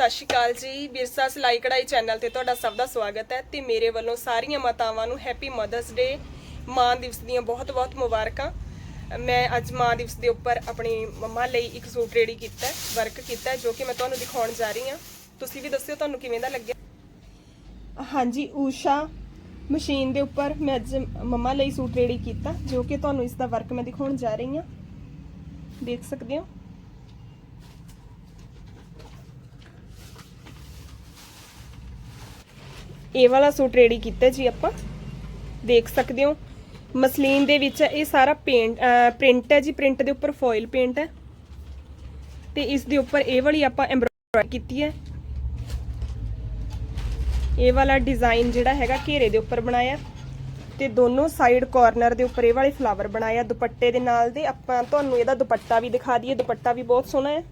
ਸਤਿ ਸ਼੍ਰੀ ਅਕਾਲ ਜੀ। ਬਿਰਸਾ ਸਿਲਾਈ ਕਢਾਈ ਚੈਨਲ ਤੇ ਤੁਹਾਡਾ ਸਭ ਦਾ ਸਵਾਗਤ ਹੈ ਤੇ ਮੇਰੇ ਵੱਲੋਂ ਸਾਰੀਆਂ ਮਾਤਾਵਾਂ ਨੂੰ ਹੈਪੀ ਮਦਰਸ ਡੇ ਮਾਂ ਦਿਵਸ ਦੀਆਂ ਬਹੁਤ-ਬਹੁਤ ਮੁਬਾਰਕਾਂ। ਮੈਂ ਅੱਜ ਮਾਂ ਦਿਵਸ ਦੇ ਉੱਪਰ ਆਪਣੀ ਮੰਮਾ ਲਈ ਇੱਕ ਸੂਟ ਰੈਡੀ ਕੀਤਾ ਵਰਕ ਕੀਤਾ ਜੋ ਕਿ ਮੈਂ ਤੁਹਾਨੂੰ ਦਿਖਾਉਣ ਜਾ ਰਹੀ ਹਾਂ। ਤੁਸੀਂ ਵੀ ਦੱਸਿਓ ਤੁਹਾਨੂੰ ਕਿਵੇਂ ਦਾ ਲੱਗਿਆ? ਹਾਂਜੀ, ਊਸ਼ਾ ਮਸ਼ੀਨ ਦੇ ਉੱਪਰ ਮੈਂ ਅੱਜ ਮੰਮਾ ਲਈ ਸੂਟ ਰੈਡੀ ਕੀਤਾ, ਜੋ ਕਿ ਤੁਹਾਨੂੰ ਇਸ ਦਾ ਵਰਕ ਮੈਂ ਦਿਖਾਉਣ ਜਾ ਰਹੀ ਹਾਂ। ਦੇਖ ਸਕਦੇ ਹੋ? ਇਹ ਵਾਲਾ ਸੂਟ ਰੈਡੀ ਕੀਤਾ ਜੀ ਆਪਾਂ। ਦੇਖ ਸਕਦੇ ਹੋ। ਮਸਲੀਨ ਦੇ ਵਿੱਚ ਇਹ ਸਾਰਾ ਪੇਂਟ ਪ੍ਰਿੰਟ ਹੈ ਜੀ। ਪ੍ਰਿੰਟ ਦੇ ਉੱਪਰ ਫੋਇਲ ਪੇਂਟ ਹੈ। ਤੇ ਇਸ ਦੇ ਉੱਪਰ ਇਹ ਵਾਲੀ ਆਪਾਂ ਐਮਬ੍ਰੋਇਡਰੀ ਕੀਤੀ ਹੈ। ਇਹ ਵਾਲਾ ਡਿਜ਼ਾਈਨ ਜਿਹੜਾ ਹੈਗਾ ਘੇਰੇ ਦੇ ਉੱਪਰ ਬਣਾਇਆ। ਤੇ ਦੋਨੋਂ ਸਾਈਡ ਕਾਰਨਰ ਦੇ ਉੱਪਰ ਇਹ ਵਾਲੇ ਫਲਾਵਰ ਬਣਾਇਆ। ਦੁਪੱਟੇ ਦੇ ਨਾਲ ਦੇ ਆਪਾਂ ਤੁਹਾਨੂੰ ਇਹਦਾ ਦੁਪੱਟਾ ਵੀ ਦਿਖਾ ਦਈਏ। ਦੁਪੱਟਾ ਵੀ ਬਹੁਤ ਸੋਹਣਾ ਹੈ।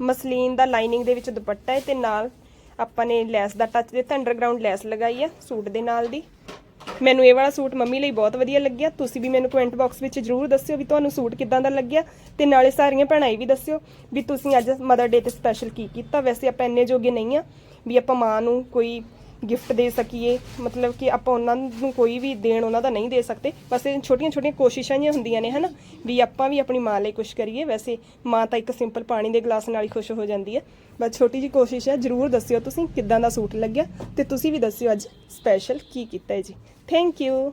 ਮਸਲੀਨ ਦਾ ਲਾਈਨਿੰਗ ਦੇ ਵਿੱਚ ਦੁਪੱਟਾ ਹੈ ਤੇ ਨਾਲ ਆਪਾਂ ਨੇ ਲੈਸ ਦਾ ਟੱਚ ਦਿੱਤਾ ਅੰਡਰਗਰਾਉਂਡ ਲੈਸ ਲਗਾਈ ਹੈ ਸੂਟ ਦੇ ਨਾਲ ਦੀ। ਮੈਨੂੰ ਇਹ ਵਾਲਾ ਸੂਟ ਮੰਮੀ ਲਈ ਬਹੁਤ ਵਧੀਆ ਲੱਗਿਆ। ਤੁਸੀਂ ਵੀ ਮੈਨੂੰ ਕਮੈਂਟ ਬਾਕਸ ਵਿੱਚ ਜਰੂਰ ਦੱਸਿਓ ਵੀ ਤੁਹਾਨੂੰ ਸੂਟ ਕਿੱਦਾਂ ਦਾ ਲੱਗਿਆ। ਤੇ ਨਾਲੇ ਸਾਰੀਆਂ ਭੈਣਾਂ ਇਹ ਵੀ ਦੱਸਿਓ ਵੀ ਤੁਸੀਂ ਅੱਜ ਮਦਰ ਡੇ ਤੇ ਸਪੈਸ਼ਲ ਕੀ ਕੀਤਾ। ਵੈਸੇ ਆਪਾਂ ਇੰਨੇ ਜੋਗੇ ਨਹੀਂ ਆ ਵੀ ਆਪਾਂ ਮਾਂ ਨੂੰ ਕੋਈ ਗਿਫਟ ਦੇ ਸਕੀਏ। ਮਤਲਬ ਕਿ ਆਪਾਂ ਉਹਨਾਂ ਨੂੰ ਕੋਈ ਵੀ ਦੇਣ ਉਹਨਾਂ ਦਾ ਨਹੀਂ ਦੇ ਸਕਦੇ। ਬਸ ਇਹ ਛੋਟੀਆਂ ਛੋਟੀਆਂ ਕੋਸ਼ਿਸ਼ਾਂ ਜਿਹੀਆਂ ਹੁੰਦੀਆਂ ਨੇ, ਹਨਾ? ਵੀ ਆਪਾਂ ਵੀ ਆਪਣੀ ਮਾਂ ਲਈ ਕੁਝ ਕਰੀਏ। ਵੈਸੇ ਮਾਂ ਤਾਂ ਇੱਕ ਸਿੰਪਲ ਪਾਣੀ ਦੇ ਗਲਾਸ ਨਾਲ ਹੀ ਖੁਸ਼ ਹੋ ਜਾਂਦੀ ਹੈ। ਬਸ ਛੋਟੀ ਜੀ ਕੋਸ਼ਿਸ਼ ਹੈ। ਜਰੂਰ ਦੱਸਿਓ ਤੁਸੀਂ ਕਿੱਦਾਂ ਦਾ ਸੂਟ ਲੱਗਿਆ ਤੇ ਤੁਸੀਂ ਵੀ ਦੱਸਿਓ ਅੱਜ ਸਪੈਸ਼ਲ ਕੀ ਕੀਤਾ ਹੈ ਜੀ। Thank you